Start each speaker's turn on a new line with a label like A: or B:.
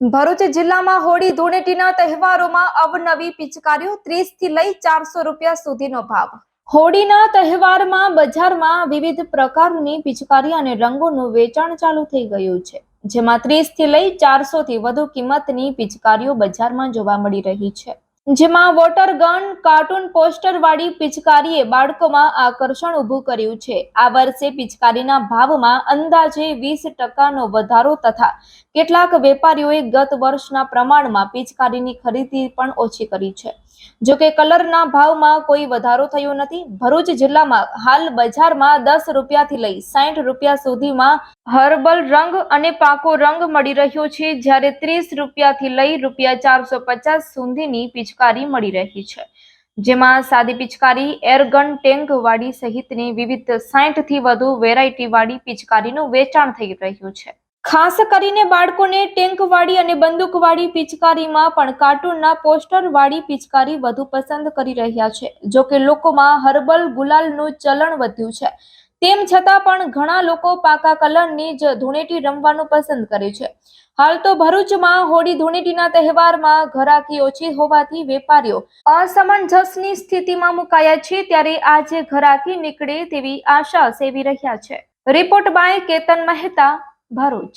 A: ભરૂચ જિલ્લામાં હોળી ધૂળેટીના તહેવારોમાં અવનવી પિચકારીઓ ત્રીસથી લઈ ચારસો રૂપિયા સુધીનો ભાવ. હોળીના તહેવારમાં બજારમાં વિવિધ પ્રકારની પિચકારી અને રંગોનું વેચાણ ચાલુ થઈ ગયું છે. જેમાં ત્રીસથી લઈ ચારસો થી વધુ કિંમતની પિચકારીઓ બજારમાં જોવા મળી રહી છે. જેમાં વોટર ગન, કાર્ટૂન પોસ્ટર વાળી પિચકારીએ બાળકોમાં આકર્ષણ ઊભું કર્યું છે. આ વર્ષે પિચકારીના ભાવમાં અંદાજે વીસ ટકાનો વધારો તથા કેટલાક વેપારીઓએ ગત વર્ષના પ્રમાણમાં પિચકારીની ખરીદી પણ ઓછી કરી છે. જો કે કલરના ભાવમાં કોઈ વધારો થયો નથી, ભરૂચ જિલ્લામાં હાલ બજારમાં દસ રૂપિયાથી લઈ સાઠ રૂપિયા સુધીમાં હર્બલ રંગ અને પાકો રંગ મળી રહ્યો છે, જ્યારે ત્રીસ રૂપિયાથી લઈ રૂપિયા ચારસો પચાસ સુધીની પિચકારી મળી રહી છે. જેમાં સાદી પિચકારી, એરગન ટેન્ક વાળી સહિતની વિવિધ સાઠથી વધુ વેરાયટી વાળી પિચકારીનું વેચાણ થઈ રહ્યું છે. ખાસ કરીને બાળકોને ટેન્ક વાળી અને બંદૂક વાળી પિચકારીમાં પણ કાર્ટૂનના પોસ્ટર વાળી પિચકારી વધુ પસંદ કરી રહ્યા છે. જો કે લોકોમાં હર્બલ ગુલાલનું ચલણ વધ્યું છે. તેમ છતાં પણ ઘણા લોકો પાકા કલરની જ ધૂળેટી રમવાનું પસંદ કરે છે. હાલ તો ભરૂચમાં હોળી ધૂળેટીના તહેવારમાં ઘરાકી ઓછી હોવાથી વેપારીઓ અસમંજસની સ્થિતિમાં મુકાયા છે ત્યારે આજે ઘરાકી નીકળે તેવી આશા સેવી રહ્યા છે. Report by Ketan Mehta Bharuch.